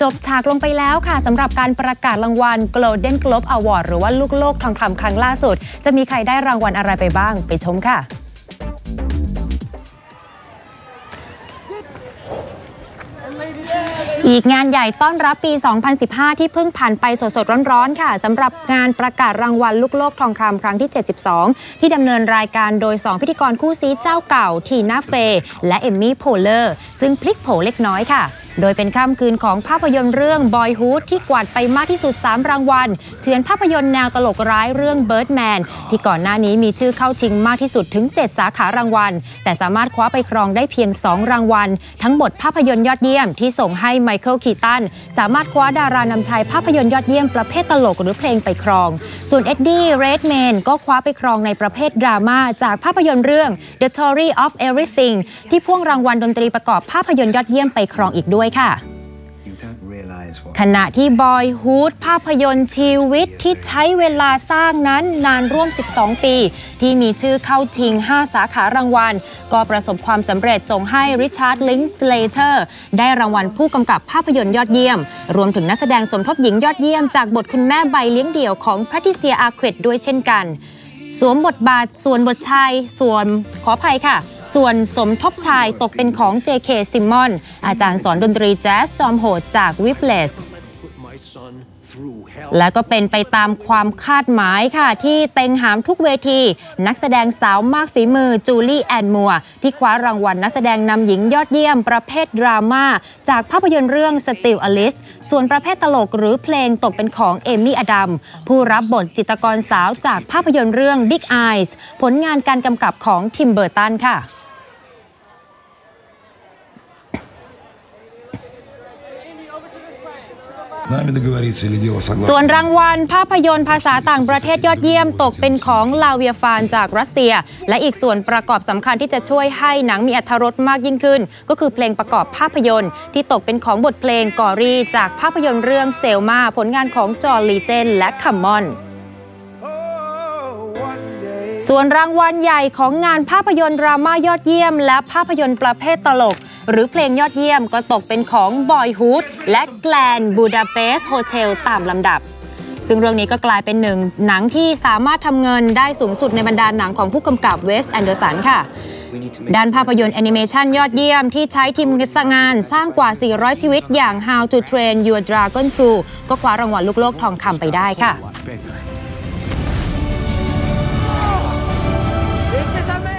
จบฉากลงไปแล้วค่ะสำหรับการประกาศรางวัล Golden Globe Award หรือว่าลูกโลกทองคำครั้งล่าสุด จะมีใครได้รางวัลอะไรไปบ้าง ไปชมค่ะอีกงานใหญ่ต้อนรับปี 2015 ที่เพิ่งผ่านไปสดๆ ร้อนๆ ค่ะสำหรับงานประกาศรางวัลลูกโลกทองคำครั้งที่ 72 ที่ดำเนินรายการโดย 2 พิธีกรคู่ซีเจ้าเก่า ทีน่าเฟย์และเอมมี่โพเลอร์ ซึ่งพลิกโผเล็กน้อยค่ะ โดยเป็นค่ำคืนของภาพยนตร์เรื่อง Boyhood ที่กวาดไปมากที่สุด 3 รางวัล เฉือนภาพยนตร์แนวตลกร้ายเรื่อง Birdman ที่ก่อนหน้านี้มีชื่อเข้าชิงมากที่สุดถึง 7 สาขารางวัล แต่สามารถคว้าไปครองได้เพียง 2 รางวัล ทั้งหมดภาพยนตร์ยอดเยี่ยมที่ส่งให้ไมเคิลคีตันสามารถคว้าดารานำชายภาพยนตร์ยอดเยี่ยมประเภทตลกหรือเพลงไปครอง ส่วนเอ็ดดี้เรดแมนก็คว้าไปครองในประเภทดราม่าจากภาพยนตร์เรื่อง The Story of Everything ที่พ่วงรางวัลดนตรีประกอบภาพยนตร์ยอดเยี่ยมไปครองอีกด้วยค่ะ ขณะที่บอยฮูดภาพยนตร์ชีวิตที่ใช้เวลาสร้างนั้นนานร่วม 12 ปี ที่มีชื่อเข้าชิง 5 สาขารางวัล ก็ประสบความสำเร็จส่งให้ริชาร์ดลิงเลเทอร์ได้รางวัลผู้กำกับภาพยนตร์ยอดเยี่ยม รวมถึงนักแสดงสมทบหญิงยอดเยี่ยมจากบทคุณแม่ใบเลี้ยงเดี่ยวของแพทริเซียอาร์เควดด้วยเช่นกัน สวมบทบาทส่วนบทชายส่วนขออภัยค่ะ ส่วนสมทบชายตกเป็นของ J.K. ซิมมอนอาจารย์สอนดนตรีแจ๊สจอมโหดจากวิปเลสและก็เป็นไปตามความคาดหมายค่ะ ที่เต็งหามทุกเวที นักแสดงสาวมากฝีมือจูลี่แอนมัว ที่คว้ารางวัลนักแสดงนำหญิงยอดเยี่ยมประเภทดราม่า จากภาพยนตร์เรื่อง Still Alice ส่วนประเภทตลกหรือเพลงตกเป็นของเอมี่อดัม ผู้รับบทจิตรกรสาวจากภาพยนตร์เรื่อง Big Eyes ผลงานการกำกับของทิมเบอร์ตันค่ะ Нами договориться или дело ส่วน согласно. รางวัลภาพยนตร์ภาษาต่างประเทศยอดเยี่ยมตกเป็นของลาเวียฟานจากรัสเซีย และอีกส่วนประกอบสำคัญที่จะช่วยให้หนังมีอรรถรสมากยิ่งขึ้น ก็คือเพลงประกอบภาพยนตร์ ที่ตกเป็นของบทเพลงกอรีจากภาพยนตร์เรื่องเซลมาผลงานของจอร์ลีเจนและคัมมอน ส่วนรางวัลใหญ่ของงานภาพยนตร์ดราม่ายอดเยี่ยม และภาพยนตร์ประเภทตลก หรือเพลงยอดเยี่ยมก็ตกเป็นของบอยฮูดและแกลนบูดาเปสต์โฮเทลตามลำดับ ซึ่งเรื่องนี้ก็กลายเป็นหนึ่งหนังที่สามารถทำเงินได้สูงสุดในบรรดาหนังของผู้กำกับเวสแอนเดอร์สันค่ะด้านภาพยนตร์แอนิเมชันยอดเยี่ยมที่ใช้ทีมงานสร้างกว่า 400 ชีวิตอย่าง How to Train Your Dragon 2 ก็คว้ารางวัลลูกโลกทองคำไปได้ค่ะ Bésame.